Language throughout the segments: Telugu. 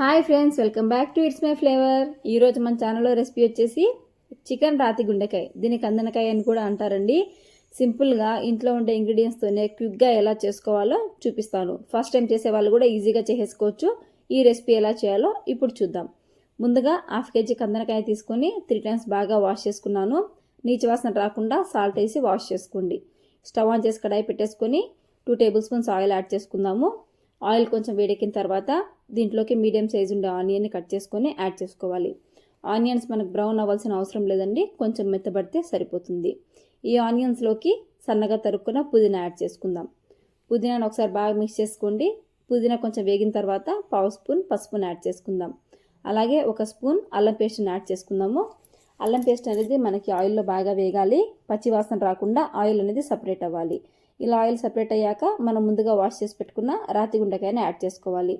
Hi friends welcome back to it's my flavour. ఈరోజు మన ఛానల్లో రెసిపీ వచ్చేసి చికెన్ రాతి గుండెకాయ. దీనికి కందనకాయ అని కూడా అంటారండి. సింపుల్గా ఇంట్లో ఉండే ఇంగ్రీడియంట్స్తోనే క్విక్గా ఎలా చేసుకోవాలో చూపిస్తాను. ఫస్ట్ టైం చేసే వాళ్ళు కూడా ఈజీగా చేసేసుకోవచ్చు. ఈ రెసిపీ ఎలా చేయాలో ఇప్పుడు చూద్దాం. ముందుగా హాఫ్ కేజీ కందనకాయ తీసుకొని త్రీ టైమ్స్ బాగా వాష్ చేసుకున్నాను. నీచు వాసన రాకుండా సాల్ట్ వేసి వాష్ చేసుకోండి. స్టవ్ ఆన్ చేసి కడాయి పెట్టేసుకొని two table spoons oil add చేసుకుందాము. ఆయిల్ కొంచెం వేడెక్కిన తర్వాత దీంట్లోకి మీడియం సైజు ఉండే ఆనియన్ని కట్ చేసుకొని యాడ్ చేసుకోవాలి. ఆనియన్స్ మనకు బ్రౌన్ అవ్వాల్సిన అవసరం లేదండి. కొంచెం మెత్తబడితే సరిపోతుంది. ఈ ఆనియన్స్లోకి సన్నగా తరుక్కున్న పుదీనా యాడ్ చేసుకుందాం. పుదీనాను ఒకసారి బాగా మిక్స్ చేసుకోండి. పుదీనా కొంచెం వేగిన తర్వాత పావు స్పూన్ పసుపును యాడ్ చేసుకుందాం. అలాగే ఒక స్పూన్ అల్లం పేస్ట్ని యాడ్ చేసుకుందాము. అల్లం పేస్ట్ అనేది మనకి ఆయిల్లో బాగా వేగాలి. పచ్చివాసన రాకుండా ఆయిల్ అనేది సపరేట్ అవ్వాలి. ఇలా ఆయిల్ సపరేట్ అయ్యాక మనం ముందుగా వాష్ చేసి పెట్టుకున్న రాతి గుండకాయని యాడ్ చేసుకోవాలి.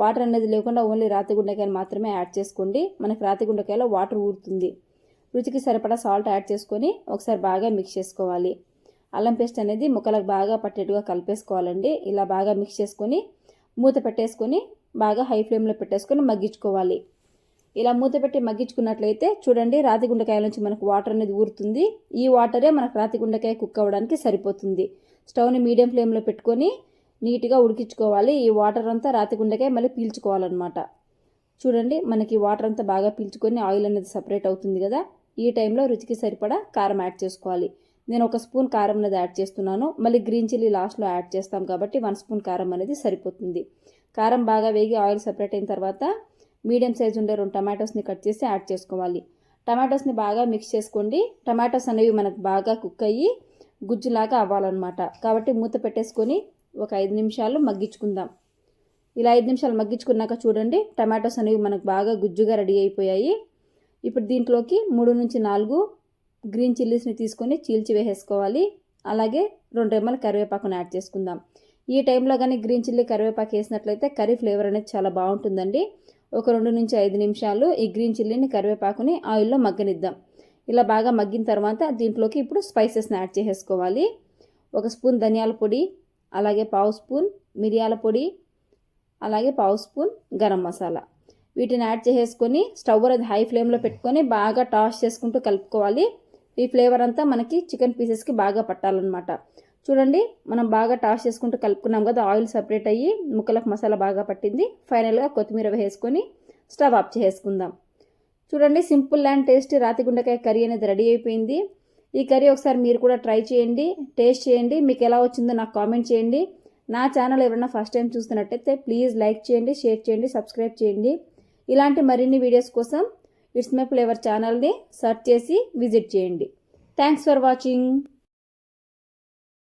వాటర్ అనేది లేకుండా ఓన్లీ రాతి గుండకాయని మాత్రమే యాడ్ చేసుకోండి. మనకి రాతి గుండకాయలో వాటర్ ఊరుతుంది. రుచికి సరిపడా సాల్ట్ యాడ్ చేసుకొని ఒకసారి బాగా మిక్స్ చేసుకోవాలి. అల్లం పేస్ట్ అనేది ముక్కలకు బాగా పట్టేట్టుగా కలిపేసుకోవాలండి. ఇలా బాగా మిక్స్ చేసుకొని మూత పెట్టేసుకొని బాగా హై ఫ్లేమ్లో పెట్టేసుకొని మగ్గించుకోవాలి. ఇలా మూత పెట్టి మగ్గించుకున్నట్లయితే చూడండి రాతి గుండెకాయ నుంచి మనకు వాటర్ అనేది ఊరుతుంది. ఈ వాటరే మనకు రాతి గుండకాయ కుక్ అవ్వడానికి సరిపోతుంది. స్టవ్ని మీడియం ఫ్లేమ్లో పెట్టుకొని నీట్గా ఉడికించుకోవాలి. ఈ వాటర్ అంతా రాతి గుండెకాయ మళ్ళీ పీల్చుకోవాలన్నమాట. చూడండి మనకి వాటర్ అంతా బాగా పీల్చుకొని ఆయిల్ అనేది సపరేట్ అవుతుంది కదా. ఈ టైంలో రుచికి సరిపడా కారం యాడ్ చేసుకోవాలి. నేను ఒక స్పూన్ కారం అనేది యాడ్ చేస్తున్నాను. మళ్ళీ గ్రీన్ చిల్లీ లాస్ట్లో యాడ్ చేస్తాం కాబట్టి వన్ స్పూన్ కారం అనేది సరిపోతుంది. కారం బాగా వేగి ఆయిల్ సపరేట్ అయిన తర్వాత మీడియం సైజ్ ఉండే రెండు టమాటోస్ని కట్ చేసి యాడ్ చేసుకోవాలి. టమాటోస్ని బాగా మిక్స్ చేసుకోండి. టమాటోస్ అనేవి మనకు బాగా కుక్ అయ్యి గుజ్జులాగా అవ్వాలన్నమాట. కాబట్టి మూత పెట్టేసుకొని ఒక ఐదు నిమిషాలు మగ్గించుకుందాం. ఇలా ఐదు నిమిషాలు మగ్గించుకున్నాక చూడండి టమాటోస్ అనేవి మనకు బాగా గుజ్జుగా రెడీ అయిపోయాయి. ఇప్పుడు దీంట్లోకి మూడు నుంచి నాలుగు గ్రీన్ చిల్లీస్ని తీసుకొని చీల్చి వేసేసుకోవాలి. అలాగే రెండు రెమ్మల కరివేపాకును యాడ్ చేసుకుందాం. ఈ టైంలో కానీ గ్రీన్ చిల్లీ కరివేపాకు వేసినట్లయితే కర్రీ ఫ్లేవర్ అనేది చాలా బాగుంటుందండి. ఒక రెండు నుంచి ఐదు నిమిషాలు ఈ గ్రీన్ చిల్లీని కరివేపాకుని ఆయిల్లో మగ్గనిద్దాం. ఇలా బాగా మగ్గిన తర్వాత దీంట్లోకి ఇప్పుడు స్పైసెస్ని యాడ్ చేసేసుకోవాలి. ఒక స్పూన్ ధనియాల పొడి అలాగే పావు స్పూన్ మిరియాల పొడి అలాగే పావు స్పూన్ గరం మసాలా. వీటిని యాడ్ చేసేసుకొని స్టవ్ అది హై ఫ్లేమ్లో పెట్టుకొని బాగా టాస్ చేసుకుంటూ కలుపుకోవాలి. ఈ ఫ్లేవర్ అంతా మనకి చికెన్ పీసెస్కి బాగా పట్టాలన్నమాట. చూడండి మనం బాగా టాస్ చేసుకుంటూ కలుపుకున్నాం కదా ఆయిల్ సపరేట్ అయ్యి ముక్కలకు మసాలా బాగా పట్టింది. ఫైనల్గా కొత్తిమీర వేసుకొని స్టవ్ ఆఫ్ చేసుకుందాం. చూడండి సింపుల్ అండ్ టేస్టీ రాతి గుండకాయ కర్రీ అనేది రెడీ అయిపోయింది. ఈ కర్రీ ఒకసారి మీరు కూడా ట్రై చేయండి టేస్ట్ చేయండి. మీకు ఎలా వచ్చిందో నాకు కామెంట్ చేయండి. నా ఛానల్ ఎవరైనా ఫస్ట్ టైం చూస్తున్నట్టయితే ప్లీజ్ లైక్ చేయండి షేర్ చేయండి సబ్స్క్రైబ్ చేయండి. ఇలాంటి మరిన్ని వీడియోస్ కోసం ఇట్స్ మై ఫ్లేవర్ ఛానల్ని సెర్చ్ చేసి విజిట్ చేయండి. Thanks for watching